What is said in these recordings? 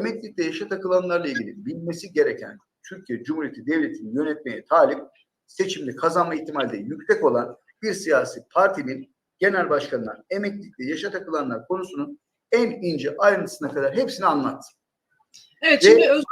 emeklilikte yaşa takılanlarla ilgili bilmesi gereken Türkiye Cumhuriyeti Devleti'ni yönetmeye talip seçimde kazanma ihtimali de yüksek olan bir siyasi partinin genel başkanına emeklilikte yaşa takılanlar konusunun en ince ayrıntısına kadar hepsini anlattı. Evet Ve- şimdi Özgür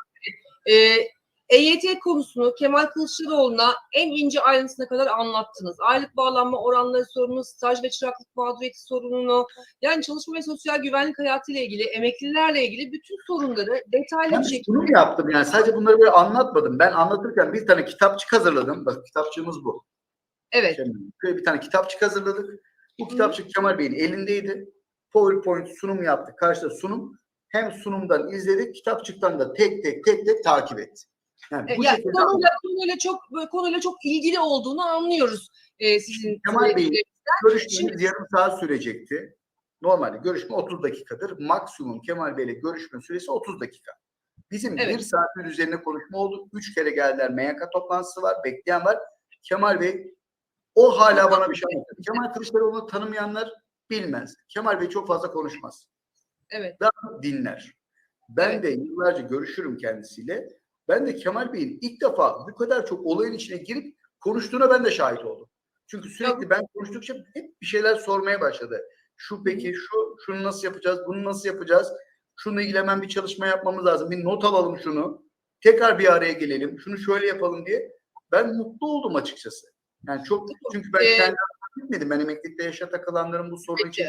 Bey, e, EYT konusunu Kemal Kılıçdaroğlu'na en ince ayrıntısına kadar anlattınız. Aylık bağlanma oranları sorunu, staj ve çıraklık mağduriyeti sorununu, yani çalışma ve sosyal güvenlik hayatıyla ilgili, emeklilerle ilgili bütün sorunları detaylı Ben bir şekilde sunum yaptım yani sadece bunları böyle anlatmadım. Ben anlatırken bir tane kitapçık hazırladım. Bak kitapçığımız bu. evet Şöyle bir tane kitapçık hazırladık. Bu kitapçık Kemal Bey'in elindeydi. PowerPoint sunum yaptık. Karşıda sunum. Hem sunumdan izledik, kitapçıktan da tek tek tek tek takip etti. Yani bu yani şekilde konuyla, konuyla çok konuyla çok ilgili olduğunu anlıyoruz e, sizin Kemal Bey, görüşmemiz yarım saat sürecekti. Normalde görüşme 30 dakikadır. Maksimum Kemal Bey'le görüşme süresi 30 dakika. Bizim Evet. bir saatin üzerine konuşma oldu. Üç kere geldiler. MYK toplantısı var. Bekleyen var. Kemal Bey o hala bana bir şey anlatıyor. Kemal Kılıçdaroğlu'nu tanımayanlar bilmez. Kemal Bey çok fazla konuşmaz. Evet. Daha dinler. Ben Evet. de yıllarca görüşürüm kendisiyle. Ben de Kemal Bey'in ilk defa bu kadar çok olayın içine girip konuştuğuna ben de şahit oldum. Çünkü sürekli ben konuştukça hep bir şeyler sormaya başladı. Şu peki, şu, şunu nasıl yapacağız, bunu nasıl yapacağız? Şununla ilgili hemen bir çalışma yapmamız lazım. Bir not alalım şunu. Tekrar bir araya gelelim. Şunu şöyle yapalım diye. Ben mutlu oldum açıkçası. Yani çok çünkü ben Ee, kendi adıma gitmedim. Ben emeklilikte yaşa takılanların bu sorunu için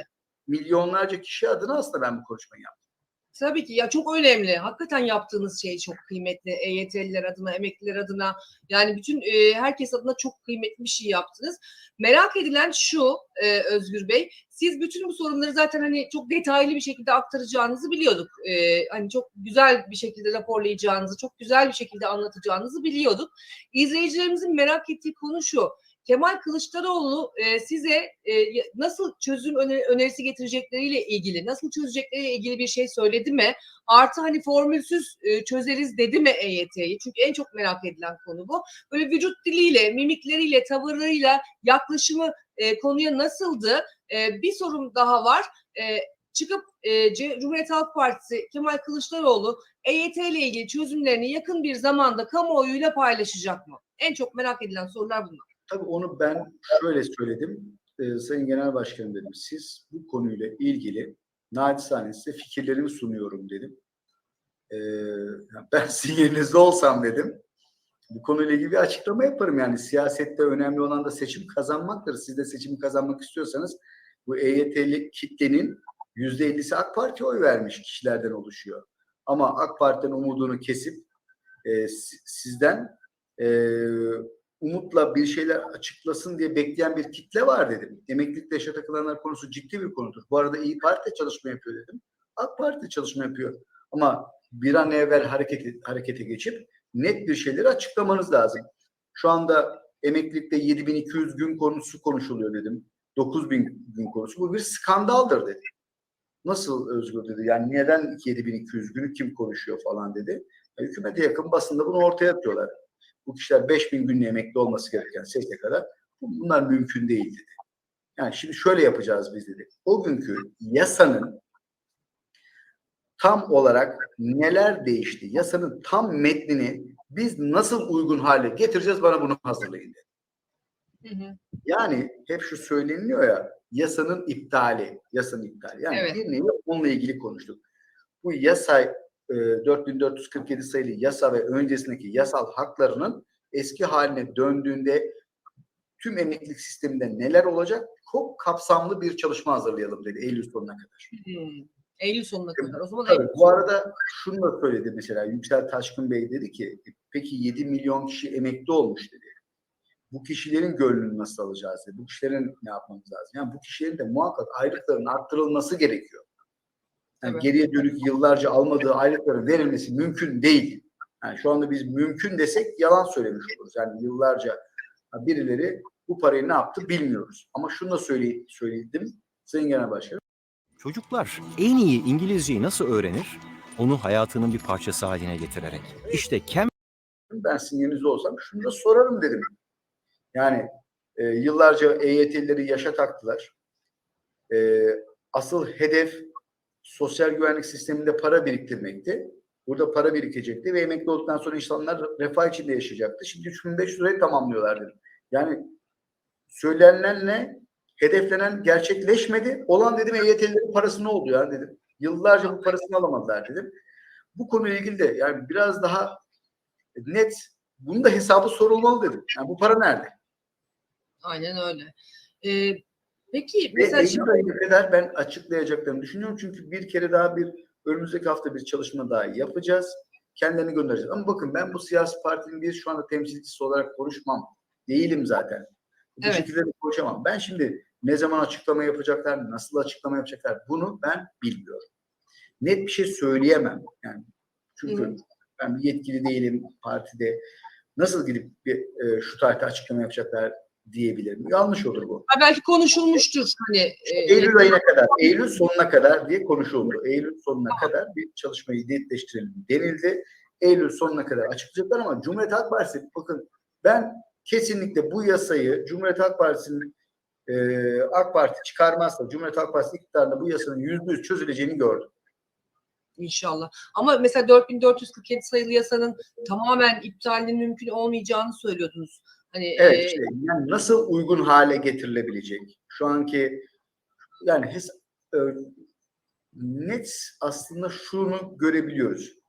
milyonlarca kişi adına aslında ben bu konuşmayı yaptım. Tabii ki ya çok önemli. Hakikaten yaptığınız şey çok kıymetli. EYT'liler adına, emekliler adına yani bütün e, herkes adına çok kıymetli bir şey yaptınız. Merak edilen şu e, Özgür Bey, siz bütün bu sorunları zaten hani çok detaylı bir şekilde aktaracağınızı biliyorduk. E, hani çok güzel bir şekilde raporlayacağınızı, çok güzel bir şekilde anlatacağınızı biliyorduk. İzleyicilerimizin merak ettiği konu şu. Kemal Kılıçdaroğlu e, size e, nasıl çözüm öne- önerisi getirecekleriyle ilgili, nasıl çözecekleriyle ilgili bir şey söyledi mi? Artı hani formülsüz e, çözeriz dedi mi EYT'yi? Çünkü en çok merak edilen konu bu. Böyle vücut diliyle, mimikleriyle, tavırlarıyla yaklaşımı e, konuya nasıldı? E, bir sorum daha var. E, çıkıp e, Cumhuriyet Halk Partisi Kemal Kılıçdaroğlu EYT ile ilgili çözümlerini yakın bir zamanda kamuoyuyla paylaşacak mı? En çok merak edilen sorular bunlar. Tabii onu ben şöyle söyledim. Ee, Sayın Genel Başkanım dedim. Siz bu konuyla ilgili naçizane size fikirlerimi sunuyorum dedim. Ee, ben sizin yerinizde olsam dedim. Bu konuyla ilgili bir açıklama yaparım. Yani siyasette önemli olan da seçim kazanmaktır. Siz de seçimi kazanmak istiyorsanız bu EYT'li kitlenin yüzde ellisi AK Parti'ye oy vermiş kişilerden oluşuyor. Ama AK Parti'den umudunu kesip e, si- sizden e, umutla bir şeyler açıklasın diye bekleyen bir kitle var dedim. Emeklilikte yaşa takılanlar konusu ciddi bir konudur. Bu arada İyi Parti çalışma yapıyor dedim. AK Parti çalışma yapıyor. Ama bir an evvel harekete, harekete geçip net bir şeyleri açıklamanız lazım. Şu anda emeklilikte 7200 gün konusu konuşuluyor dedim. 9000 gün konusu. Bu bir skandaldır dedi. Nasıl Özgür dedi. Yani neden 7200 günü kim konuşuyor falan dedi. E, hükümete yakın basında bunu ortaya atıyorlar. Bu kişiler 5000 günlük emekli olması gereken SSK'da bunlar mümkün değil dedi. Yani şimdi şöyle yapacağız biz dedi. O günkü yasanın tam olarak neler değişti? Yasanın tam metnini biz nasıl uygun hale getireceğiz bana bunu hazırlayın dedi. Hı hı. Yani hep şu söyleniliyor ya yasanın iptali, yasanın iptali. Yani Evet. bir nevi onunla ilgili konuştuk. Bu yasa e, 4447 sayılı yasa ve öncesindeki yasal haklarının eski haline döndüğünde tüm emeklilik sisteminde neler olacak? Çok kapsamlı bir çalışma hazırlayalım dedi Eylül sonuna kadar. Hmm. Eylül sonuna kadar. O zaman Tabii, Eylül bu arada şunu da söyledi mesela Yüksel Taşkın Bey dedi ki peki 7 milyon kişi emekli olmuş dedi. Bu kişilerin gönlünü nasıl alacağız dedi. Bu kişilerin ne yapmamız lazım? Yani bu kişilerin de muhakkak aylıklarının arttırılması gerekiyor. Yani Evet. geriye dönük yıllarca almadığı aylıkların verilmesi mümkün değil. Yani şu anda biz mümkün desek yalan söylemiş oluruz. Yani yıllarca birileri bu parayı ne yaptı bilmiyoruz. Ama şunu da söyle, söyledim Sayın Genel Başkanım. Çocuklar en iyi İngilizceyi nasıl öğrenir? Onu hayatının bir parçası haline getirerek. İşte Cam ben sizin yerinizde olsam şunu da sorarım dedim. Yani e, yıllarca EYT'lileri yaşa taktılar. E, asıl hedef sosyal güvenlik sisteminde para biriktirmekti. Burada para birikecekti ve emekli olduktan sonra insanlar refah içinde yaşayacaktı. Şimdi 3500 lirayı tamamlıyorlar dedim. Yani söylenenle hedeflenen gerçekleşmedi. Olan dedim EYT'lilerin parası ne oldu ya dedim. Yıllarca bu parasını alamadılar dedim. Bu konuyla ilgili de yani biraz daha net bunun da hesabı sorulmalı dedim. Yani bu para nerede? Aynen öyle. Ee, peki Ve mesela Eylül şimdi ayına kadar ben açıklayacaklarını düşünüyorum. Çünkü bir kere daha bir önümüzdeki hafta bir çalışma daha yapacağız. Kendilerini göndereceğiz. Ama bakın ben bu siyasi partinin bir şu anda temsilcisi olarak konuşmam. Değilim zaten. Bu Evet. şekilde de konuşamam. Ben şimdi ne zaman açıklama yapacaklar, nasıl açıklama yapacaklar bunu ben bilmiyorum. Net bir şey söyleyemem. Yani çünkü hı. ben bir yetkili değilim partide. Nasıl gidip bir, e, şu tarihte açıklama yapacaklar diyebilirim. Yanlış olur bu. Ha, belki konuşulmuştur hani. e, Eylül ayına kadar, Eylül sonuna kadar diye konuşuldu. Eylül sonuna kadar bir çalışmayı netleştirelim denildi. Eylül sonuna kadar açıklayacaklar ama Cumhuriyet Halk Partisi bakın ben kesinlikle bu yasayı Cumhuriyet Halk Partisi'nin e, AK Parti çıkarmazsa Cumhuriyet Halk Partisi iktidarında bu yasanın yüzde yüz çözüleceğini gördüm. İnşallah. Ama mesela 4447 sayılı yasanın tamamen iptalinin mümkün olmayacağını söylüyordunuz. Hani Evet e, işte yani nasıl uygun hale getirilebilecek? Şu anki yani hes, e, net aslında şunu görebiliyoruz.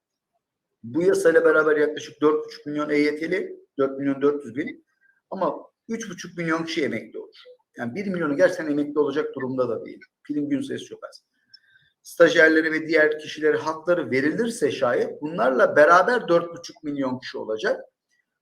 Bu yasayla beraber yaklaşık 4,5 milyon EYT'li, 4 milyon 400 bin ama 3,5 milyon kişi emekli olur. Yani 1 milyonu gerçekten emekli olacak durumda da değil. Film gün sayısı çok az. Stajyerlere ve diğer kişilere hakları verilirse şayet bunlarla beraber 4,5 milyon kişi olacak.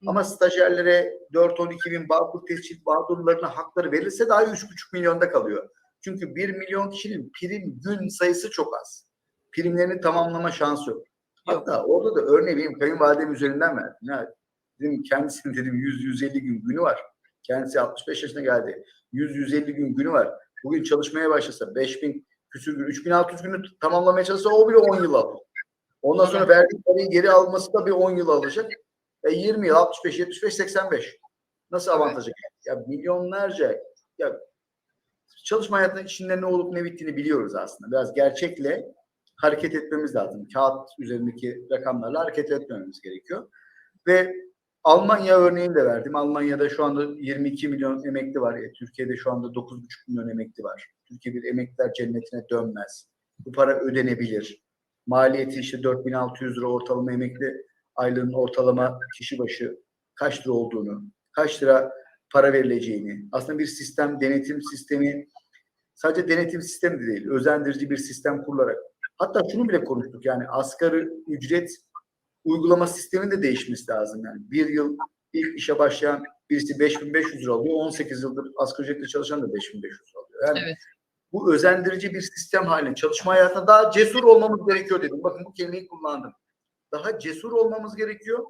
Ama stajyerlere 4-12 bin Bağkur tescil mağdurlarına hakları verilse daha 3,5 milyonda kalıyor. Çünkü 1 milyon kişinin prim gün sayısı çok az. Primlerini tamamlama şansı yok. Hatta orada da örneği benim kayınvalidem üzerinden verdim. Ya, dedim kendisinin dedim 100-150 gün günü var. Kendisi 65 yaşına geldi. 100-150 gün günü var. Bugün çalışmaya başlasa 5000 küsür gün, 3600 günü tamamlamaya çalışsa o bile 10 yıl alır. Ondan sonra verdiği parayı geri alması da bir 10 yıl alacak. E 20 yıl, 65, 75, 85. Nasıl avantajı? Ya milyonlarca ya çalışma hayatının içinde ne olup ne bittiğini biliyoruz aslında. Biraz gerçekle hareket etmemiz lazım. Kağıt üzerindeki rakamlarla hareket etmemiz gerekiyor. Ve Almanya örneğini de verdim. Almanya'da şu anda 22 milyon emekli var. E, Türkiye'de şu anda 9,5 milyon emekli var. Türkiye bir emekliler cennetine dönmez. Bu para ödenebilir. Maliyeti işte 4600 lira ortalama emekli aylığın ortalama kişi başı kaç lira olduğunu, kaç lira para verileceğini, aslında bir sistem, denetim sistemi, sadece denetim sistemi de değil, özendirici bir sistem kurularak, hatta şunu bile konuştuk yani asgari ücret uygulama sisteminin de değişmesi lazım yani. Bir yıl ilk işe başlayan birisi 5500 lira alıyor, 18 yıldır asgari ücretle çalışan da 5500 lira alıyor. Yani Evet. bu özendirici bir sistem haline, çalışma hayatında daha cesur olmamız gerekiyor dedim. Bakın bu kelimeyi kullandım daha cesur olmamız gerekiyor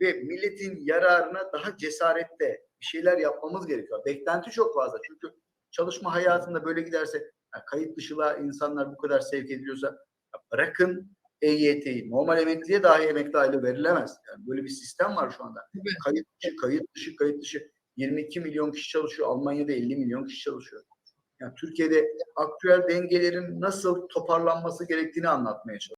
ve milletin yararına daha cesaretle bir şeyler yapmamız gerekiyor. Beklenti çok fazla çünkü çalışma hayatında böyle giderse ya kayıt dışılığa insanlar bu kadar sevk ediliyorsa bırakın EYT'yi normal emekliye dahi emekli aylığı verilemez. Yani böyle bir sistem var şu anda. Tabii. Kayıt dışı, kayıt dışı, kayıt dışı 22 milyon kişi çalışıyor. Almanya'da 50 milyon kişi çalışıyor. Yani Türkiye'de aktüel dengelerin nasıl toparlanması gerektiğini anlatmaya çalışıyor.